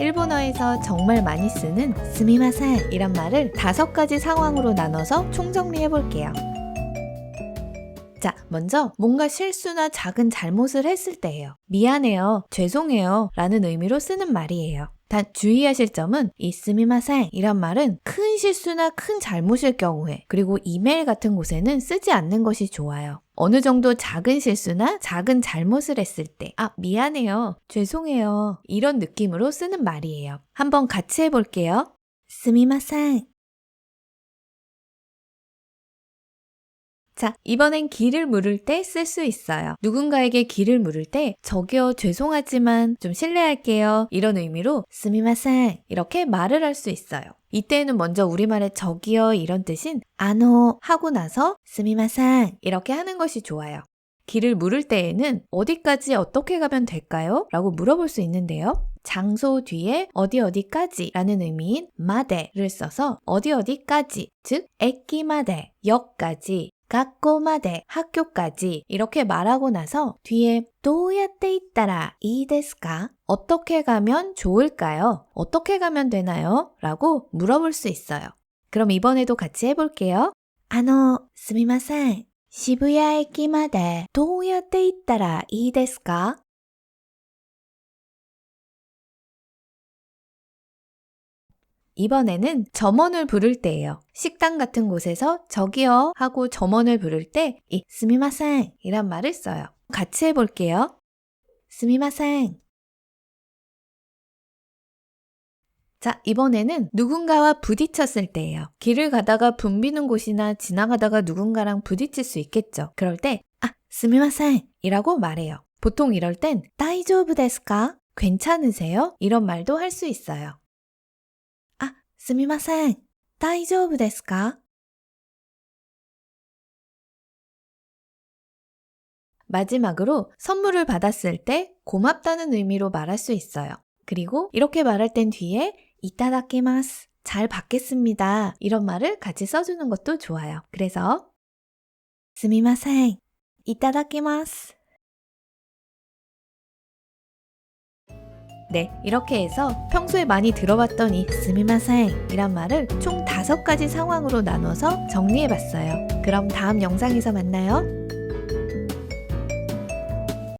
일본어에서 정말 많이 쓰는 스미마센 이란 말을 다섯 가지 상황으로 나눠서 총정리해 볼게요. 자, 먼저 뭔가 실수나 작은 잘못을 했을 때예요. 미안해요, 죄송해요 라는 의미로 쓰는 말이에요. 단 주의하실 점은 이 스미마센 이란 말은 큰 실수나 큰 잘못일 경우에 그리고 이메일 같은 곳에는 쓰지 않는 것이 좋아요. 어느 정도 작은 실수나 작은 잘못을 했을 때, 아, 미안해요, 죄송해요. 이런 느낌으로 쓰는 말이에요. 한번 같이 해볼게요. 스미마센. 자, 이번엔 길을 물을 때 쓸 수 있어요. 누군가에게 길을 물을 때 저기요 죄송하지만 좀 실례할게요. 이런 의미로 스미마센 이렇게 말을 할 수 있어요. 이때는 먼저 우리말의 저기요 이런 뜻인 아노 하고 나서 스미마센 이렇게 하는 것이 좋아요. 길을 물을 때에는 어디까지 어떻게 가면 될까요? 라고 물어볼 수 있는데요. 장소 뒤에 어디 어디까지 라는 의미인 마데를 써서 어디 어디까지 즉 에끼마데 역까지 학교마데 학교까지 이렇게 말하고 나서 뒤에 도야때 있다라 이데스까 어떻게 가면 좋을까요? 어떻게 가면 되나요? 라고 물어볼 수 있어요. 그럼 이번에도 같이 해볼게요. あの、すみません。渋谷駅までどうやって行ったらいいですか 이번에는 점원을 부를 때예요. 식당 같은 곳에서 저기요 하고 점원을 부를 때 이 스미마생 이란 말을 써요. 같이 해볼게요. 스미마생 자, 이번에는 누군가와 부딪혔을 때예요. 길을 가다가 붐비는 곳이나 지나가다가 누군가랑 부딪힐 수 있겠죠. 그럴 때, 아, 스미마생 이라고 말해요. 보통 이럴 땐, 다이조브 데스까? 괜찮으세요? 이런 말도 할 수 있어요. 데스까? 마지막으로 선물을 받았을 때 고맙다는 의미로 말할 수 있어요. 그리고 이렇게 말할 땐 뒤에 이따다키마스 잘 받겠습니다. 이런 말을 같이 써주는 것도 좋아요. 그래서 스미마생 이따다키마스 네, 이렇게 해서 평소에 많이 들어봤던 이 스미마생 이란 말을 총 다섯 가지 상황으로 나눠서 정리해봤어요. 그럼 다음 영상에서 만나요.